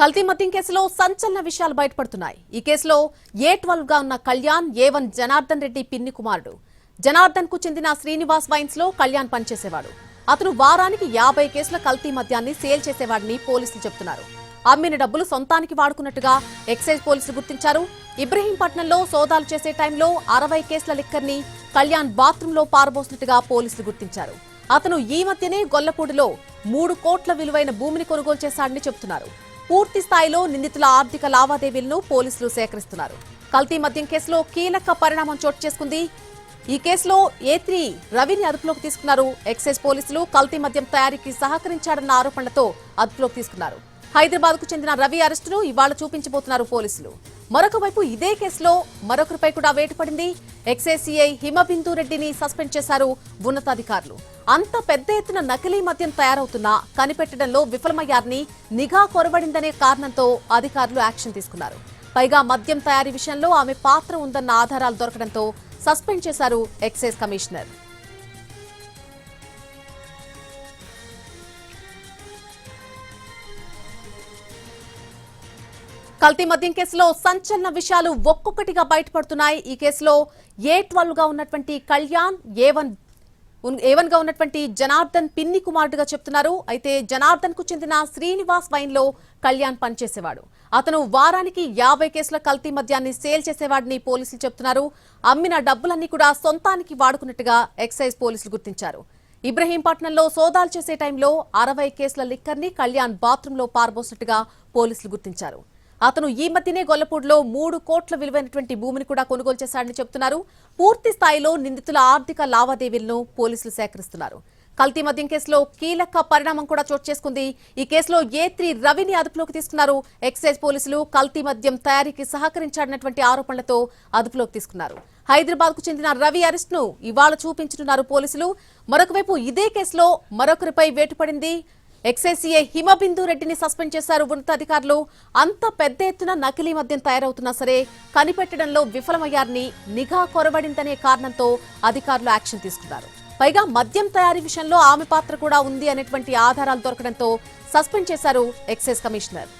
కల్తీ మద్యం కేసులో సంచలన విషయాలు బయటపడుతున్నాయి. ఈ కేసులో ఏ ట్వెల్వ్గా ఉన్న కళ్యాణ్ ఏ వన్ జనార్దన్ రెడ్డి పిన్ని కుమారుడు. జనార్దన్కు చెందిన శ్రీనివాస్ వైన్స్లో కళ్యాణ్ పనిచేసేవాడు. అతను వారానికి యాభై కేసుల కల్తీ మద్యాన్ని సేల్ చేసేవాడిని పోలీసులు చెబుతున్నారు. అమ్మిన డబ్బులు సొంతానికి వాడుకున్నట్టుగా ఎక్సైజ్ పోలీసులు గుర్తించారు. ఇబ్రహీంపట్నంలో సోదాలు చేసే టైంలో అరవై కేసుల లిక్కర్ని కళ్యాణ్ బాత్రూంలో పారబోసినట్టుగా పోలీసులు గుర్తించారు. అతను ఈ మధ్యనే గొల్లపూడిలో మూడు కోట్ల విలువైన భూమిని కొనుగోలు చేశాడని చెబుతున్నారు. పూర్తి స్థాయిలో నిందితుల ఆర్థిక లావాదేవీలను పోలీసులు సేకరిస్తున్నారు. కల్తీ మద్యం కేసులో కీలక పరిణామం చోటు చేసుకుంది. ఈ కేసులో ఏ త్రీ రవిని అదుపులోకి తీసుకున్నారు. ఎక్సైజ్ పోలీసులు కల్తీ మద్యం తయారీకి సహకరించాడన్న ఆరోపణలతో అదుపులోకి తీసుకున్నారు. హైదరాబాద్కు చెందిన రవి అరెస్టును ఇవాళ చూపించబోతున్నారు పోలీసులు. మరొక వైపు ఇదే కేసులో మరొకరిపై కూడా వేటు పడింది హిమబిందు రెడ్డిని సస్పెండ్ చేశారు ఉన్నతాధికారులు. అంత పెద్ద ఎత్తున నకిలీ మద్యం తయారవుతున్నా కనిపెట్టడంలో విఫలమయ్యారని నిఘా కొరబడిందనే కారణంతో అధికారులు యాక్షన్ తీసుకున్నారు. పైగా మద్యం తయారీ విషయంలో ఆమె పాత్ర ఉందన్న ఆధారాలు దొరకడంతో సస్పెండ్ చేశారు ఎక్సైజ్ కమిషనర్. కల్తీ మద్యం కేసులో సంచలన విషయాలు ఒక్కొక్కటిగా బయటపడుతున్నాయి. ఈ కేసులో ఏ ట్వెల్వ్గా ఉన్నటువంటి కళ్యాణ్ ఏ వన్ ఏవన్గా ఉన్నటువంటి జనార్దన్ పిన్ని కుమారుడుగా చెప్తున్నారు. అయితే జనార్దన్కు చెందిన శ్రీనివాస్ వైన్లో కళ్యాణ్ పనిచేసేవాడు. అతను వారానికి యాభై కేసుల కల్తీ మద్యాన్ని సేల్ చేసేవాడిని పోలీసులు చెప్తున్నారు. అమ్మిన డబ్బులన్నీ కూడా సొంతానికి వాడుకున్నట్టుగా ఎక్సైజ్ పోలీసులు గుర్తించారు. ఇబ్రహీంపట్నంలో సోదాలు చేసే టైంలో అరవై కేసుల లిక్కర్ని కళ్యాణ్ బాత్రూంలో పారబోసినట్టుగా పోలీసులు గుర్తించారు. అతను ఈ మధ్యనే గొల్లపూడిలో మూడు కోట్ల విలువైనటువంటి భూమిని కూడా కొనుగోలు చేశాడని చెబుతున్నారు పూర్తి స్థాయిలో నిందితుల ఆర్థిక లావాదేవీలను పోలీసులు సేకరిస్తున్నారు. కల్తీ మద్యం కేసులో కీలక పరిణామం కూడా చోటు చేసుకుంది. ఈ కేసులో ఏ త్రీ రవిని అదుపులోకి తీసుకున్నారు. ఎక్సైజ్ పోలీసులు కల్తీ మద్యం తయారీకి సహకరించాడన్నటువంటి ఆరోపణలతో అదుపులోకి తీసుకున్నారు. హైదరాబాద్కు చెందిన రవి అరెస్ట్ను ఇవాళ చూపించనున్నారు పోలీసులు. మరొకవైపు ఇదే కేసులో మరొకరిపై వేటుపడింది. ఎక్సైసీఏ హిమబిందు రెడ్డిని సస్పెండ్ చేశారు ఉన్నతాధికారులు. అంత పెద్ద ఎత్తున నకిలీ మద్యం తయారవుతున్నా సరే కనిపెట్టడంలో విఫలమయ్యారని నిఘా కొరబడిందనే కారణంతో అధికారులు యాక్షన్ తీసుకున్నారు. పైగా మద్యం తయారీ విషయంలో ఆమె పాత్ర కూడా ఉంది అనేటువంటి ఆధారాలు దొరకడంతో సస్పెండ్ చేశారు ఎక్సైజ్ కమిషనర్.